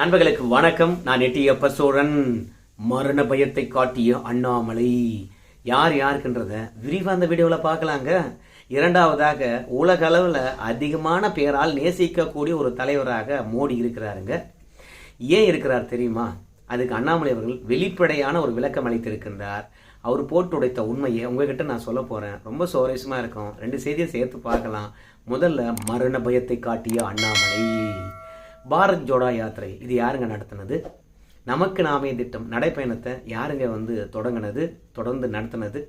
நண்பர்களுக்கு வணக்கம். நான் எட்டியப்ப சோழன் மரண பயத்தை காட்டிய அண்ணாமலை. யார் யாருக்குன்றத விரிவாக அந்த வீடியோவில் பார்க்கலாங்க. இரண்டாவதாக உலக அளவில் அதிகமான பேரால் நேசிக்கக்கூடிய ஒரு தலைவராக மோடி இருக்கிறாருங்க. ஏன் இருக்கிறார் தெரியுமா? அதுக்கு அண்ணாமலை அவர்கள் வெளிப்படையான ஒரு விளக்கம் அளித்திருக்கின்றார். அவர் போட்டு உடைத்த உண்மையை உங்ககிட்ட நான் சொல்ல போகிறேன் ரொம்ப சுவாரஸ்யமாக இருக்கும். ரெண்டு செய்தியை சேர்த்து பார்க்கலாம். முதல்ல மரண பயத்தை காட்டிய அண்ணாமலை. பாரத் ஜோடா யாத்திரை இது யாருங்க நடத்தினது? நமக்கு நாமே திட்டம் நடைப்பயணத்தை யாருங்க வந்து தொடங்கினது தொடர்ந்து நடத்தினது?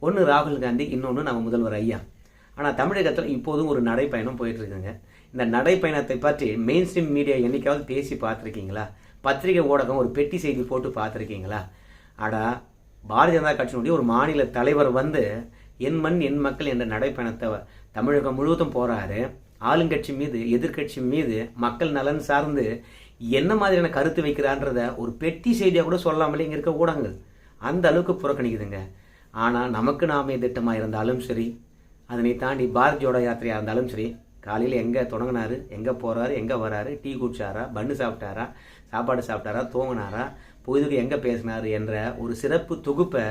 ஒன்று ராகுல் காந்தி இன்னொன்று நம்ம முதல்வர் ஐயா. ஆனால் தமிழகத்தில் இப்போதும் ஒரு நடைப்பயணம் போயிட்டுருக்குங்க. இந்த நடைப்பயணத்தை பற்றி மெயின் ஸ்ட்ரீம் மீடியா என்றைக்காவது பேசி பார்த்துருக்கீங்களா? பத்திரிகை ஊடகம் ஒரு பெட்டி செய்தி போட்டு பார்த்துருக்கீங்களா? அடா பாரதிய ஜனதா கட்சியினுடைய ஒரு மாநில தலைவர் வந்து என் மண் என் மக்கள் என்ற நடைப்பயணத்தை தமிழகம் முழுவதும் போகிறாரு ஆளுங்கட்சி மீது எதிர்கட்சி மீது மக்கள் நலன் சார்ந்து என்ன மாதிரியான கருத்து வைக்கிறான்றத ஒரு பெட்டி செய்தியாக கூட சொல்லாமலே இங்கே இருக்க ஊடகங்கள். அந்த அளவுக்கு புறக்கணிக்குதுங்க. ஆனால் நமக்கு நாமே திட்டமாக இருந்தாலும் சரி அதனை தாண்டி பாரத் ஜோடோ யாத்திரையாக இருந்தாலும் சரி காலையில் எங்கே தொடங்கினாரு எங்கே போகிறாரு எங்கே வராரு டீ குடிச்சாரா பன்னு சாப்பிட்டாரா சாப்பாடு சாப்பிட்டாரா தூங்கினாரா பொழுதுக்கு எங்கே பேசினார் என்ற ஒரு சிறப்பு தொகுப்பை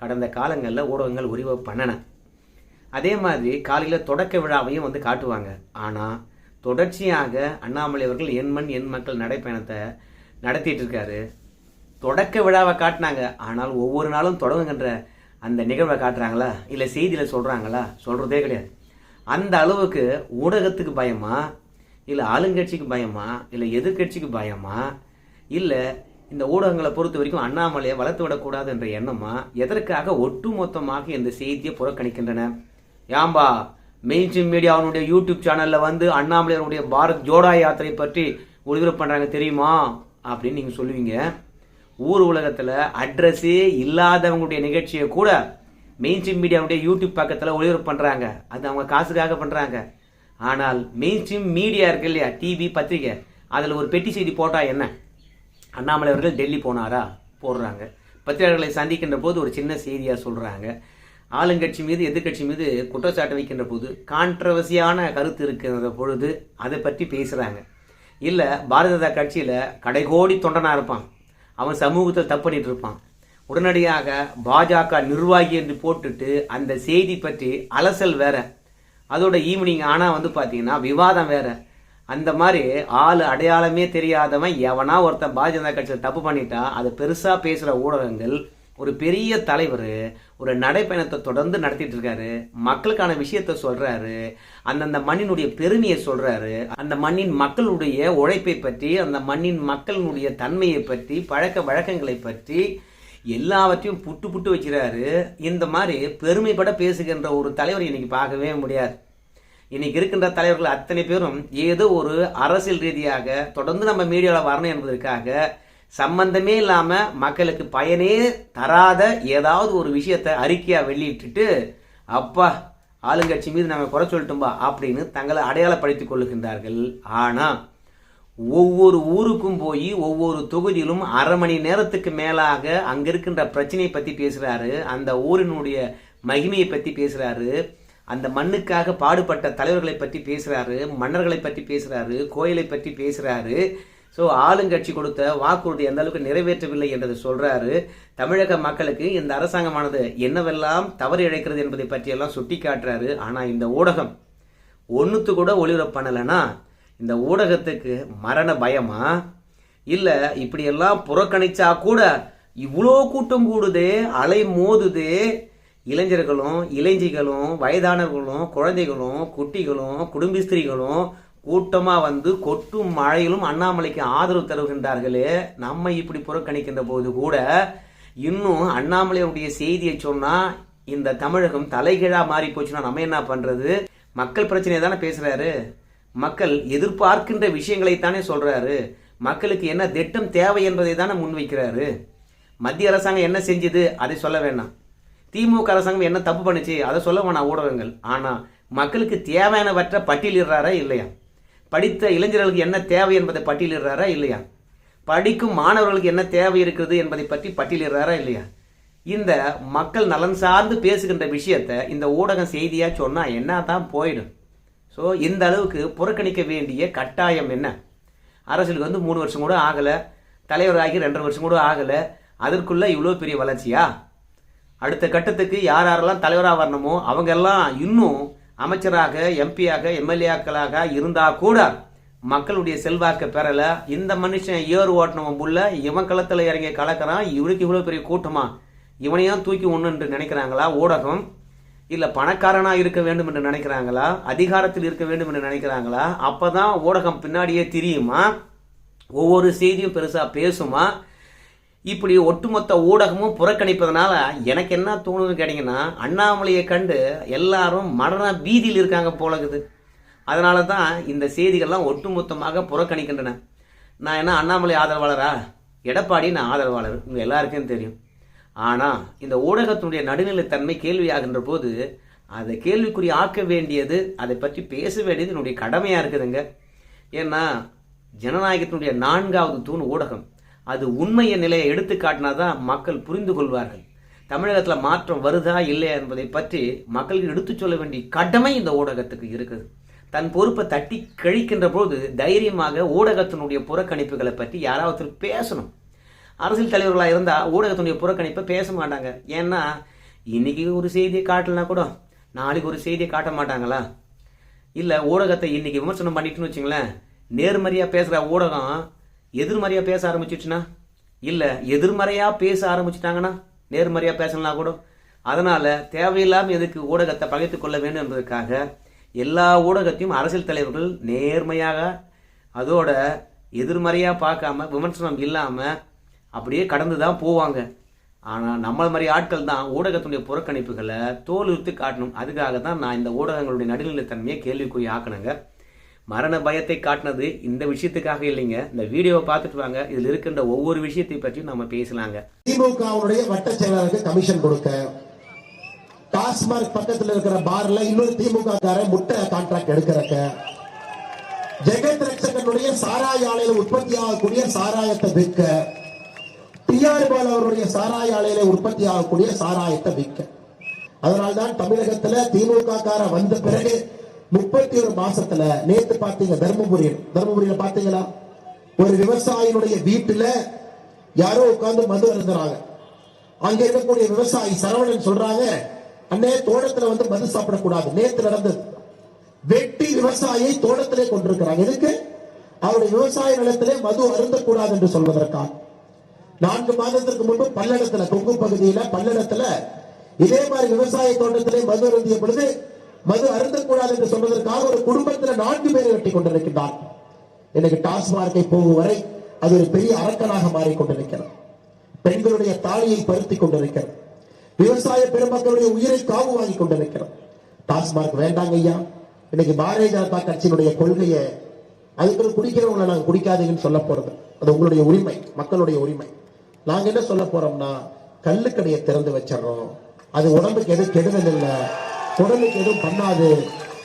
கடந்த காலங்களில் ஊடகங்கள் உரிவு பண்ணின. அதே மாதிரி காலையில் தொடக்க விழாவையும் வந்து காட்டுவாங்க. ஆனால் தொடர்ச்சியாக அண்ணாமலை அவர்கள் என் மண் என் மக்கள் நடைப்பயணத்தை நடத்திட்டு இருக்காரு. தொடக்க விழாவை காட்டினாங்க. ஆனால் ஒவ்வொரு நாளும் தொடங்குகின்ற அந்த நிகழ்வை காட்டுறாங்களா? இல்லை செய்தியில் சொல்கிறாங்களா சொல்கிறதே கிடையாது. அந்த அளவுக்கு ஊடகத்துக்கு பயமா? இல்லை ஆளுங்கட்சிக்கு பயமா? இல்லை எதிர்க்கட்சிக்கு பயமா? இல்லை இந்த ஊடகங்களை பொறுத்த வரைக்கும் அண்ணாமலையை வளர்த்து விடக்கூடாது என்ற எண்ணமா? எதற்காக ஒட்டுமொத்தமாக இந்த செய்தியை புறக்கணிக்கின்றன? ஏம்பா மெயின் ஸ்ட்ரீம் மீடியாவுடைய யூடியூப் சேனலில் வந்து அண்ணாமலையருடைய பாரத் ஜோடா யாத்திரை பற்றி ஒளிபரப்பு பண்ணுறாங்க தெரியுமா? அப்படின்னு நீங்கள் சொல்லுவீங்க. ஊர் உலகத்தில் அட்ரஸே இல்லாதவங்களுடைய நிகழ்ச்சியை கூட மெயின் ஸ்ட்ரீம் மீடியாவுடைய யூடியூப் பக்கத்தில் ஒளிபரப்பு பண்ணுறாங்க அது அவங்க காசுக்காக பண்ணுறாங்க ஆனால் மெயின் ஸ்ட்ரீம் மீடியா இருக்கு இல்லையா? டிவி பத்திரிகை அதில் ஒரு பெட்டி செய்தி போட்டால் என்ன? அண்ணாமலை அவர்கள் டெல்லி போனாரா? போடுறாங்க. பத்திரிகையாளர்களை சந்திக்கின்ற போது ஒரு சின்ன செய்தியாக சொல்கிறாங்க ஆளுங்கட்சி மீது எதிர்க்கட்சி மீது குற்றச்சாட்டு வைக்கின்ற போது கான்ட்ரவர்சியான கருத்து இருக்கிற பொழுது அதை பற்றி பேசுகிறாங்க இல்லை பாரதிய ஜனதா கட்சியில் கடைகோடி தொண்டனாக இருப்பான். அவன் சமூகத்தில் தப்பு பண்ணிட்டு இருப்பான். உடனடியாக பாஜக நிர்வாகி என்று போட்டுட்டு அந்த செய்தி பற்றி அலசல் வேற. அதோட ஈவினிங் ஆனால் வந்து பார்த்தீங்கன்னா விவாதம் வேற. அந்த மாதிரி ஆள் அடையாளமே தெரியாதவன் எவனா ஒருத்தன் பாரதிய ஜனதா கட்சியில் தப்பு பண்ணிட்டா அதை பெருசாக பேசுகிற ஊடகங்கள் ஒரு பெரிய தலைவர் ஒரு நடைப்பயணத்தை தொடர்ந்து நடத்திட்டு இருக்காரு. மக்களுக்கான விஷயத்த சொல்றாரு. அந்தந்த மண்ணினுடைய பெருமையை சொல்றாரு. அந்த மண்ணின் மக்களுடைய உழைப்பை பற்றி அந்த மண்ணின் மக்களினுடைய தன்மையை பற்றி பழக்க வழக்கங்களை பற்றி எல்லாவற்றையும் புட்டு புட்டு வைக்கிறாரு. இந்த மாதிரி பெருமைப்பட பேசுகின்ற ஒரு தலைவர் இன்னைக்கு பார்க்கவே முடியாது. இன்னைக்கு இருக்கின்ற தலைவர்கள் அத்தனை பேரும் ஏதோ ஒரு அரசியல் ரீதியாக தொடர்ந்து நம்ம மீடியாவில் வரணும் என்பதற்காக சம்பந்தமே இல்லாமல் மக்களுக்கு பயனே தராத ஏதாவது ஒரு விஷயத்தை அறிக்கையாக வெளியிட்டுட்டு அப்பா ஆளுங்கட்சி மீது நாங்கள் குறை சொல்லட்டும்பா அப்படின்னு தங்களை அடையாளப்படுத்திக் கொள்ளுகின்றார்கள். ஆனால் ஒவ்வொரு ஊருக்கும் போய் ஒவ்வொரு தொகுதியிலும் அரை மணி நேரத்துக்கு மேலாக அங்கே இருக்கின்ற பிரச்சனையை பற்றி பேசுகிறாரு அந்த ஊரினுடைய மகிமையை பற்றி பேசுகிறாரு அந்த மண்ணுக்காக பாடுபட்ட தலைவர்களை பற்றி பேசுகிறாரு மன்னர்களை பற்றி பேசுகிறாரு கோயிலை பற்றி பேசுகிறாரு ஸோ ஆளுங்கட்சி கொடுத்த வாக்குறுதி எந்த அளவுக்கு நிறைவேற்றவில்லை என்றது சொல்றாரு. தமிழக மக்களுக்கு இந்த அரசாங்கமானது என்னவெல்லாம் தவறு இழைக்கிறது என்பதை பற்றியெல்லாம் சுட்டி காட்டுறாரு ஆனால் இந்த ஊடகம் ஒன்றுத்து கூட ஒளிபரப்பு பண்ணலைன்னா இந்த ஊடகத்துக்கு மரண பயமா? இல்லை இப்படியெல்லாம் புறக்கணிச்சா கூட இவ்வளோ கூட்டம் கூடுதே அலை மோதுதே. இளைஞர்களும் இளைஞிகளும் வயதானவர்களும் குழந்தைகளும் குட்டிகளும் குடும்பஸ்திரிகளும் கூட்டமா வந்து கொட்டும் மழையிலும் அண்ணாமலைக்கு ஆதரவு தருகின்றார்களே நம்ம இப்படி புறக்கணிக்கின்ற போது கூட இன்னும் அண்ணாமலையுடைய செய்தியை சொன்னா இந்த தமிழகம் தலைகீழா மாறி போச்சுன்னா நம்ம என்ன பண்றது? மக்கள் பிரச்சனையை தானே பேசுறாரு. மக்கள் எதிர்பார்க்கின்ற விஷயங்களை தானே சொல்றாரு. மக்களுக்கு என்ன திட்டம் தேவை என்பதை தானே முன்வைக்கிறாரு. மத்திய அரசாங்கம் என்ன செஞ்சது? அதை சொல்ல வேண்டாம் திமுக அரசாங்கம் என்ன தப்பு பண்ணுச்சு? அதை சொல்ல வேணாம் ஊடகங்கள். ஆனா மக்களுக்கு தேவையானவற்றை பட்டியலிடுறாரா இல்லையா? படித்த இளைஞர்களுக்கு என்ன தேவை என்பதை பட்டியலிடுறாரா இல்லையா? படிக்கும் மாணவர்களுக்கு என்ன தேவை இருக்கிறது என்பதை பற்றி பட்டியலிடுறாரா இல்லையா? இந்த மக்கள் நலன் சார்ந்து பேசுகின்ற விஷயத்தை இந்த ஊடகம் செய்தியாக சொன்னால் என்ன தான் போயிடும். ஸோ இந்த அளவுக்கு புறக்கணிக்க வேண்டிய கட்டாயம் என்ன? அரசியலுக்கு வந்து மூணு வருஷம் கூட ஆகலை தலைவராகி ரெண்டரை வருஷம் கூட ஆகலை அதற்குள்ளே இவ்வளோ பெரிய வளர்ச்சியா? அடுத்த கட்டத்துக்கு யார் யாரெல்லாம் தலைவராக வரணுமோ அவங்க எல்லாம் இன்னும் அமைச்சராக எம்பியாக எம்எல்ஏக்களாக இருந்தால் கூட மக்களுடைய செல்வாக்கு பெறலை. இந்த மனுஷன் ஏறு ஓட்டினவன் புள்ள இவன் களத்தில் இறங்கி கலக்கிறான் இவனுக்கு இவ்வளோ பெரிய கூட்டமா? இவனையும் தூக்கி ஒன்று என்று நினைக்கிறாங்களா? ஊடகம்? இல்லை பணக்காரனாக இருக்க வேண்டும் என்று நினைக்கிறாங்களா? அதிகாரத்தில் இருக்க வேண்டும் என்று நினைக்கிறாங்களா? அப்போ தான் ஊடகம் பின்னாடியே தெரியுமா? ஒவ்வொரு செய்தியும் பெருசாக பேசுமா? இப்படி ஒட்டுமொத்த ஊடகமும் புறக்கணிப்பதனால எனக்கு என்ன தோணுதுன்னு கேட்டிங்கன்னா அண்ணாமலையை கண்டு எல்லாரும் மரண பீதியில் இருக்காங்க போலகுது. அதனால தான் இந்த செய்திகள்லாம் ஒட்டுமொத்தமாக புறக்கணிக்கின்றன. நான் என்ன அண்ணாமலை ஆதரவாளரா? எடப்பாடி நான் ஆதரவாளர். உங்கள் எல்லாருக்கும் தெரியும். ஆனால் இந்த ஊடகத்தினுடைய நடுநிலைத்தன்மை கேள்வியாகின்ற போது அதை கேள்விக்குறி ஆக்க வேண்டியது அதை பற்றி பேச வேண்டியது என்னுடைய கடமையாக இருக்குதுங்க. ஏன்னா ஜனநாயகத்தினுடைய நான்காவது தூண் ஊடகம். அது உண்மைய நிலையை எடுத்து காட்டினாதான் மக்கள் புரிந்து கொள்வார்கள். தமிழகத்தில் மாற்றம் வருதா இல்லையா என்பதை பற்றி மக்களுக்கு எடுத்துச் சொல்ல வேண்டிய கடமை இந்த ஊடகத்துக்கு இருக்குது. தன் பொறுப்பை தட்டி கழிக்கின்ற போது தைரியமாக ஊடகத்தினுடைய புறக்கணிப்புகளை பற்றி யாராவது பேசணும். அரசியல் தலைவர்களாக இருந்தால் ஊடகத்தினுடைய புறக்கணிப்பை பேச மாட்டாங்க. ஏன்னா இன்னைக்கு ஒரு செய்தியை காட்டலனா கூட நாளைக்கு ஒரு செய்தியை காட்ட மாட்டாங்களா? இல்லை ஊடகத்தை இன்றைக்கி விமர்சனம் பண்ணிட்டுன்னு வச்சுங்களேன் நேர்மறையாக பேசுகிற ஊடகம் எதிர்மறையாக பேச ஆரம்பிச்சிச்சுன்னா இல்லை எதிர்மறையாக பேச ஆரம்பிச்சிட்டாங்கன்னா நேர்மறையாக பேசலாம் கூட? அதனால் தேவையில்லாமல் எதுக்கு ஊடகத்தை பகைத்து கொள்ள வேண்டும் என்பதற்காக எல்லா ஊடகத்தையும் அரசியல் தலைவர்கள் நேர்மையாக அதோட எதிர்மறையாக பார்க்காம விமர்சனம் இல்லாமல் அப்படியே கடந்து தான் போவாங்க. ஆனால் நம்மள மாதிரி ஆட்கள் தான் ஊடகத்துடைய புறக்கணிப்புகளை தோல் உறுத்து காட்டணும். அதுக்காக தான் நான் இந்த ஊடகங்களுடைய நடுநிலைத்தன்மையை கேள்விக்குறி ஆக்கணுங்க மரண பயத்தை காட்டினது இந்த விஷயத்துக்காக இல்லைங்க. இந்த வீடியோவை பார்த்துட்டு வாங்க. இதில் இருக்கின்ற ஒவ்வொரு விஷயத்தை பற்றியும் நம்ம பேசலாங்க. திமுகவுடைய வட்ட செயலாளருக்கு கமிஷன் கொடுக்க. டாஸ்மாக் பக்கத்துல இருக்கிற பார்ல இன்னொரு திமுக காரன் முட்டை கான்ட்ராக்ட் எடுக்கிறக்க. ஜெகத் ரட்சகனுடைய சாராய ஆலையில உற்பத்தி ஆகக்கூடிய சாராயத்தை விற்க. டிஆர் பால் அவருடைய சாராய ஆலையில உற்பத்தி ஆகக்கூடிய சாராயத்தை விற்க. அதனால்தான் தமிழகத்துல திமுக கார வந்த பிறகு முப்பத்தி ஒரு மாசத்துல நேத்து பாத்தீங்க தர்மபுரி தர்மபுரியில பாத்தீங்களா? ஒரு விவசாயினுடைய வீட்டுல யாரோ உட்கார்ந்து மது அருந்துறாங்க. அங்க இருக்கக்கூடிய விவசாயி சரவணன் சொல்றாங்க அண்ணே தோட்டத்துல வந்து மது சாப்பிடக்கூடாது. நேத்து நடந்தது. வெட்டி விவசாயியை தோட்டத்திலே கொண்டிருக்கிறாங்க. எதுக்கு? அவருடைய விவசாய நிலத்திலே மது அருந்தக்கூடாது என்று சொல்வதற்காக. நான்கு மாதத்திற்கு முன்பு பல்லடத்துல கொங்கு பகுதியில பல்லடத்துல இதே மாதிரி விவசாய தோட்டத்திலே மது அருந்திய பொழுது மது அருந்தக்கூடாது என்று சொல்வதற்காக ஒரு குடும்பத்துல நான்கு பேரை வெட்டி கொண்டிருக்கின்றார். எனக்கு டாஸ்மார்க்கை போகும் வரை அது ஒரு பெரிய அரக்கனாக மாறிக்கொண்டிருக்கிறது பெண்களுடைய தாலியை பருத்தி கொண்டிருக்கிறது. விவசாய பெருமக்களுடைய உயிரை காவு வாங்கி கொண்டிருக்கிறது. டாஸ்மார்க் வேண்டாங்க ஐயா. இன்னைக்கு பாரதிய ஜனதா கட்சியினுடைய கொள்கையை அதுக்கு குடிக்கிறவங்களை நாங்கள் குடிக்காதீங்கன்னு சொல்ல போறது. அது உங்களுடைய உரிமை மக்களுடைய உரிமை. நாங்க என்ன சொல்ல போறோம்னா கல்லுக்கடையை திறந்து வச்சிடறோம். அது உடம்புக்கு எது கெடுதல் இல்லை. உடலுக்கு எதுவும் பண்ணாது.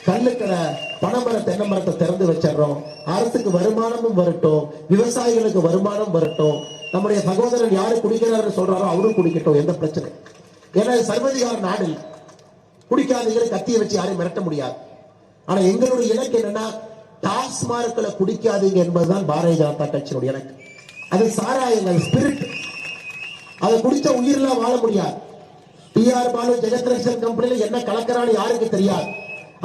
கள்ளுக்கடை பனைமரம் தென்னை மரத்தை திறந்து வச்சிடறோம். அரசுக்கு வருமானமும் வரட்டும். விவசாயிகளுக்கு வருமானம் வரட்டும். நம்முடைய சகோதரர் யாரு குடிக்கிறாரு சொல்றாரோ அவரும் குடிக்கட்டும். எந்த பிரச்சனை ஏன்னா சர்வதிகார நாடு இல்லை. குடிக்காதீங்கன்னு கத்தியை வச்சு யாரையும் மிரட்ட முடியாது. ஆனா எங்களுடைய இலக்கு என்னன்னா டாஸ்மார்க்களை குடிக்காதீங்க என்பதுதான் பாரதிய ஜனதா கட்சியினுடைய இலக்கு. அது சாராயங்கள் ஸ்பிரிட் அதை குடிச்ச உயிரெல்லாம் வாழ முடியாது. டிஆர் பாலு ஜெகத்ரேஷன் கம்பெனில என்ன கலக்கிறான்னு யாருக்கு தெரியாது.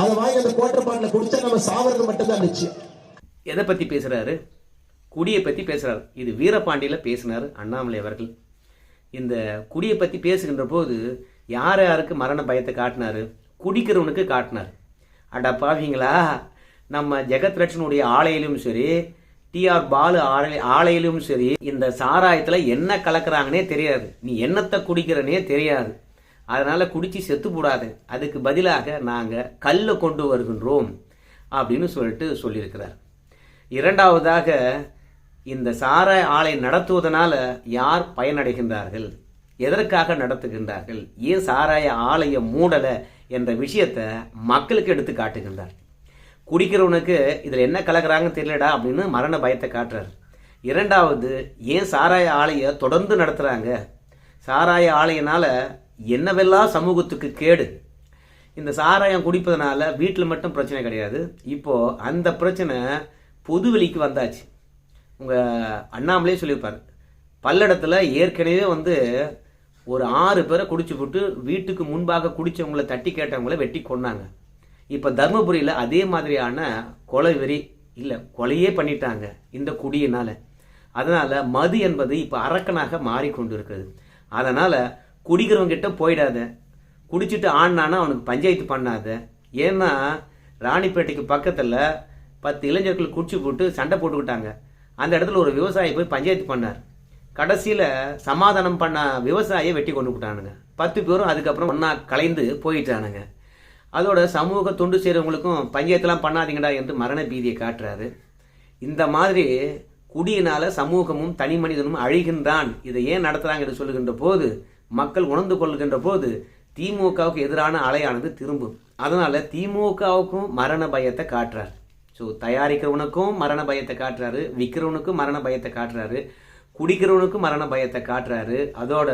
அதை வாங்கி அந்த குவார்டர் பாட்டில் குடிச்சா நம்ம சாவறது மட்டும்தான் நிச்சயம் எதை பற்றி பேசுகிறாரு குடியை பற்றி பேசுறாரு. இது வீரபாண்டியில் பேசினார் அண்ணாமலை அவர்கள். இந்த குடியை பற்றி பேசுகின்ற போது யார் யாருக்கு மரண பயத்தை காட்டினாரு? குடிக்கிறவனுக்கு காட்டினார். அட பாவீங்களா? நம்ம ஜெகத் ரட்சனுடைய ஆலையிலும் சரி டிஆர் பாலு ஆலை ஆலையிலும் சரி இந்த சாராயத்தில் என்ன கலக்கிறாங்கன்னே தெரியாது. நீ என்னத்தை குடிக்கிறனே தெரியாது. அதனால் குடித்து செத்து போடாது. அதுக்கு பதிலாக நாங்கள் கல்லை கொண்டு வருகின்றோம் அப்படின்னு சொல்லிட்டு சொல்லியிருக்கிறார். இரண்டாவதாக இந்த சாராய ஆலை நடத்துவதனால யார் பயனடைகின்றார்கள்? எதற்காக நடத்துகின்றார்கள்? ஏன் சாராய ஆலையை மூடலை என்ற விஷயத்தை மக்களுக்கு எடுத்து காட்டுகின்றார். குடிக்கிறவனுக்கு இதில் என்ன கலக்கிறாங்கன்னு தெரியலடா அப்படின்னு மரண பயத்தை காட்டுறார். இரண்டாவது ஏன் சாராய ஆலையை தொடர்ந்து நடத்துகிறாங்க சாராய ஆலையினால் என்னவெல்லாம் சமூகத்துக்கு கேடு? இந்த சாராயம் குடிப்பதனால வீட்டில் மட்டும் பிரச்சனை கிடையாது. இப்போ அந்த பிரச்சனை பொதுவெளிக்கு வந்தாச்சு. உங்கள் அண்ணாமலே சொல்லியிருப்பார். பல்லடத்தில் ஏற்கனவே வந்து ஒரு ஆறு பேரை குடிச்சு போட்டு வீட்டுக்கு முன்பாக குடிச்சவங்கள தட்டி கேட்டவங்கள வெட்டி கொன்னாங்க. இப்போ தர்மபுரியில் அதே மாதிரியான கொலை வெறி இல்லை கொலையே பண்ணிட்டாங்க இந்த குடியினால். அதனால் மது என்பது இப்போ அரக்கனாக மாறிக்கொண்டு இருக்குது அதனால் குடிக்கிறவங்க கிட்ட போயிடாத. குடிச்சிட்டு ஆடினானா அவனுக்கு பஞ்சாயத்து பண்ணாத. ஏன்னா ராணிப்பேட்டைக்கு பக்கத்தில் பத்து இளைஞர்கள் குடிச்சு போட்டு சண்டை போட்டுக்கிட்டாங்க. அந்த இடத்துல ஒரு விவசாயி போய் பஞ்சாயத்து பண்ணார். கடைசியில் சமாதானம் பண்ண விவசாயியை வெட்டி கொண்டு விட்டானுங்க பத்து பேரும் அதுக்கப்புறம் ஒன்றா கலைந்து போயிட்டானுங்க. அதோட சமூக தொண்டு செய்கிறவங்களுக்கும் பஞ்சாயத்தெலாம் பண்ணாதீங்கடா என்று மரண பீதியை காட்டுறாரு. இந்த மாதிரி குடியினால் சமூகமும் தனி மனிதனும் அழிகின்றான். இதை ஏன் நடத்துகிறாங்க என்று சொல்லுகின்ற போது மக்கள் உணர்ந்து கொள்கின்ற போது திமுகவுக்கு எதிரான அலையானது திரும்பும். அதனால திமுகவுக்கும் மரண பயத்தை காட்டுறார். ஸோ தயாரிக்கிறவனுக்கும் மரண பயத்தை காட்டுறாரு விற்கிறவனுக்கும் மரண பயத்தை காட்டுறாரு குடிக்கிறவனுக்கும் மரண பயத்தை காட்டுறாரு. அதோட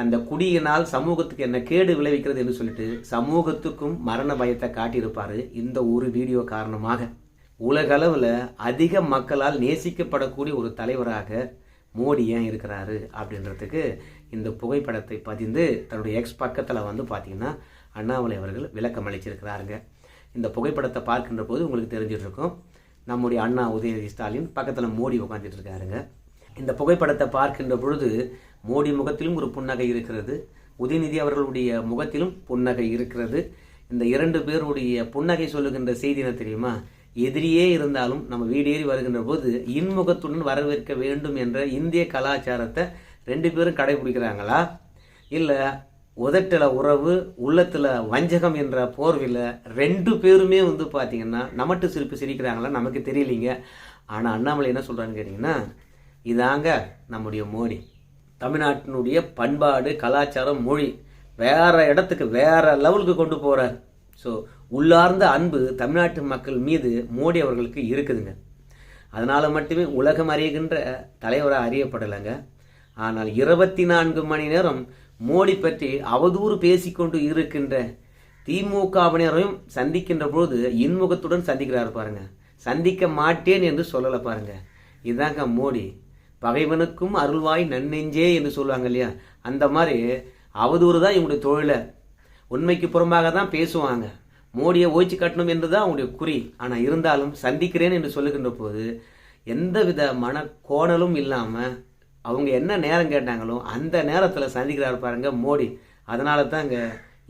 அந்த குடியினால் சமூகத்துக்கு என்ன கேடு விளைவிக்கிறது என்று சொல்லிட்டு சமூகத்துக்கும் மரண பயத்தை காட்டியிருப்பார் இந்த ஒரு வீடியோ காரணமாக. உலகளவில் அதிக மக்களால் நேசிக்கப்படக்கூடிய ஒரு தலைவராக மோடி ஏன் இருக்கிறாரு அப்படின்றதுக்கு இந்த புகைப்படத்தை பதிந்து தன்னுடைய எக்ஸ் பக்கத்தில் வந்து பார்த்தீங்கன்னா அண்ணாமலை அவர்கள் விளக்கம் அளிச்சிருக்கிறாருங்க. இந்த புகைப்படத்தை பார்க்கின்ற போது உங்களுக்கு தெரிஞ்சிட்ருக்கும் நம்முடைய அண்ணா உதயநிதி ஸ்டாலின் பக்கத்தில் மோடி உட்காந்துட்டு இருக்காருங்க இந்த புகைப்படத்தை பார்க்கின்ற பொழுது மோடி முகத்திலும் ஒரு புன்னகை இருக்கிறது உதயநிதி அவர்களுடைய முகத்திலும் புன்னகை இருக்கிறது. இந்த இரண்டு பேருடைய புன்னகை சொல்லுகின்ற செய்தி என்ன தெரியுமா? எதிரியே இருந்தாலும் நம்ம வீடேறி வருகின்ற போது இன்முகத்துடன் வரவேற்க வேண்டும் என்ற இந்திய கலாச்சாரத்தை ரெண்டு பேரும் கடைபிடிக்கிறாங்களா? இல்லை உதட்டில் உறவு உள்ளத்தில் வஞ்சகம் என்ற போர்வில் ரெண்டு பேருமே வந்து பார்த்தீங்கன்னா நமட்டு சிரிப்பு சிரிக்கிறாங்களா நமக்கு தெரியலீங்க. ஆனால் அண்ணாமலை என்ன சொல்கிறான்னு கேட்டிங்கன்னா இதாங்க நம்முடைய மோடி. தமிழ்நாட்டினுடைய பண்பாடு கலாச்சாரம் மொழி வேறு இடத்துக்கு வேற லெவலுக்கு கொண்டு போகிறார் ஸோ உள்ளார்ந்த அன்பு தமிழ்நாட்டு மக்கள் மீது மோடி அவர்களுக்கு இருக்குதுங்க. அதனால் மட்டுமே உலகம் அறியுகின்ற தலைவராக அறியப்படலைங்க. ஆனால் இருபத்தி நான்கு மணி நேரம் மோடி பற்றி அவதூறு பேசிக்கொண்டு இருக்கின்ற திமுகவினரையும் சந்திக்கின்ற பொழுது இன்முகத்துடன் சந்திக்கிறார் பாருங்க. சந்திக்க மாட்டேன் என்று சொல்லலை பாருங்க. இதுதாங்க மோடி. பகைவனுக்கும் அருள்வாய் நன்னெஞ்சே என்று சொல்லுவாங்க இல்லையா? அந்த மாதிரி அவதூறு தான் இவங்களுடைய தொழிலை. உண்மைக்கு புறம்பாக தான் பேசுவாங்க. மோடியை ஓய்ச்சி கட்டணும் என்று தான் அவங்களுடைய குறி. ஆனால் இருந்தாலும் சந்திக்கிறேன் என்று சொல்லுகின்ற போது எந்தவித மன கோணலும் இல்லாமல் அவங்க என்ன நேரம் கேட்டாங்களோ அந்த நேரத்தில் சந்திக்கிறார் பாருங்க மோடி. அதனால தாங்க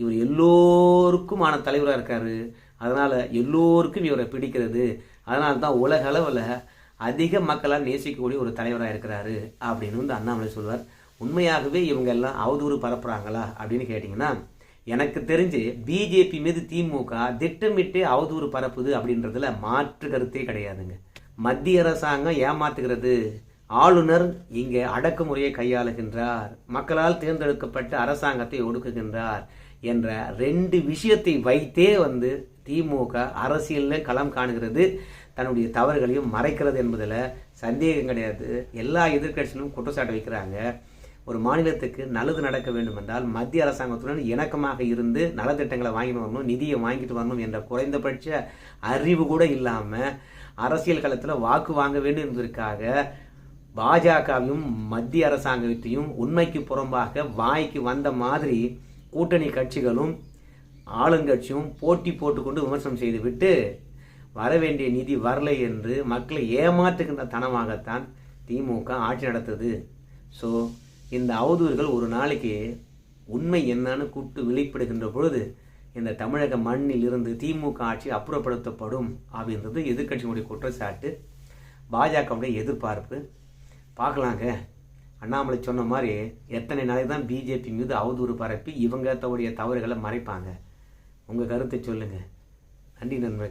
இவர் எல்லோருக்குமான தலைவராக இருக்காரு. அதனால் எல்லோருக்கும் இவரை பிடிக்கிறது. அதனால தான் உலக அளவில் அதிக மக்களால் நேசிக்கக்கூடிய ஒரு தலைவராக இருக்கிறாரு அப்படின்னு வந்து அண்ணாமலை சொல்வார். உண்மையாகவே இவங்க எல்லாம் அவதூறு பரப்புகிறாங்களா அப்படின்னு கேட்டிங்கன்னா எனக்கு தெரிஞ்சு பிஜேபி மீது திமுக திட்டமிட்டு அவதூறு பரப்புது அப்படின்றதுல மாற்று கருத்தே கிடையாதுங்க. மத்திய அரசாங்கம் ஏமாத்துகிறது. ஆளுநர் இங்கே அடக்குமுறையை கையாளுகின்றார். மக்களால் தேர்ந்தெடுக்கப்பட்ட அரசாங்கத்தை ஒடுக்குகின்றார் என்ற ரெண்டு விஷயத்தை வைத்தே வந்து திமுக அரசியலில் களம் காணுகிறது. தன்னுடைய தவறுகளையும் மறைக்கிறது என்பதில் சந்தேகம் கிடையாது. எல்லா எதிர்கட்சிகளும் குற்றச்சாட்டு வைக்கிறாங்க. ஒரு மாநிலத்துக்கு நல்லது நடக்க வேண்டும் என்றால் மத்திய அரசாங்கத்துடன் இணக்கமாக இருந்து நலத்திட்டங்களை வாங்கிட்டு வரணும் நிதியை வாங்கிட்டு வரணும் என்ற குறைந்தபட்ச அறிவு கூட இல்லாமல் அரசியல் களத்தில் வாக்கு வாங்க வேண்டும் என்பதற்காக பாஜகவையும் மத்திய அரசாங்கத்தையும் உண்மைக்கு புறம்பாக வாய்க்கு வந்த மாதிரி கூட்டணி கட்சிகளும் ஆளுங்கட்சியும் போட்டி போட்டுக்கொண்டு விமர்சனம் செய்துவிட்டு வர வேண்டிய நிதி வரலை என்று மக்களை ஏமாற்றுகின்ற தனமாகத்தான் திமுக ஆட்சி நடத்துது. ஸோ இந்த அவதூறுகள் ஒரு நாளைக்கு உண்மை என்னன்னு கூப்பிட்டு வெளிப்படுகின்ற பொழுது இந்த தமிழக மண்ணில் இருந்து திமுக ஆட்சி அப்புறப்படுத்தப்படும் அப்படின்றது எதிர்கட்சியினுடைய குற்றச்சாட்டு. பாஜகவுடைய எதிர்பார்ப்பு. பார்க்கலாங்க. அண்ணாமலை சொன்ன மாதிரி எத்தனை நாளைக்கு தான் பிஜேபி மீது அவதூறு பரப்பி இவங்க தவறுடைய தவறுகளை மறைப்பாங்க. உங்கள் கருத்தை சொல்லுங்கள் நன்றி நண்பர்கள்.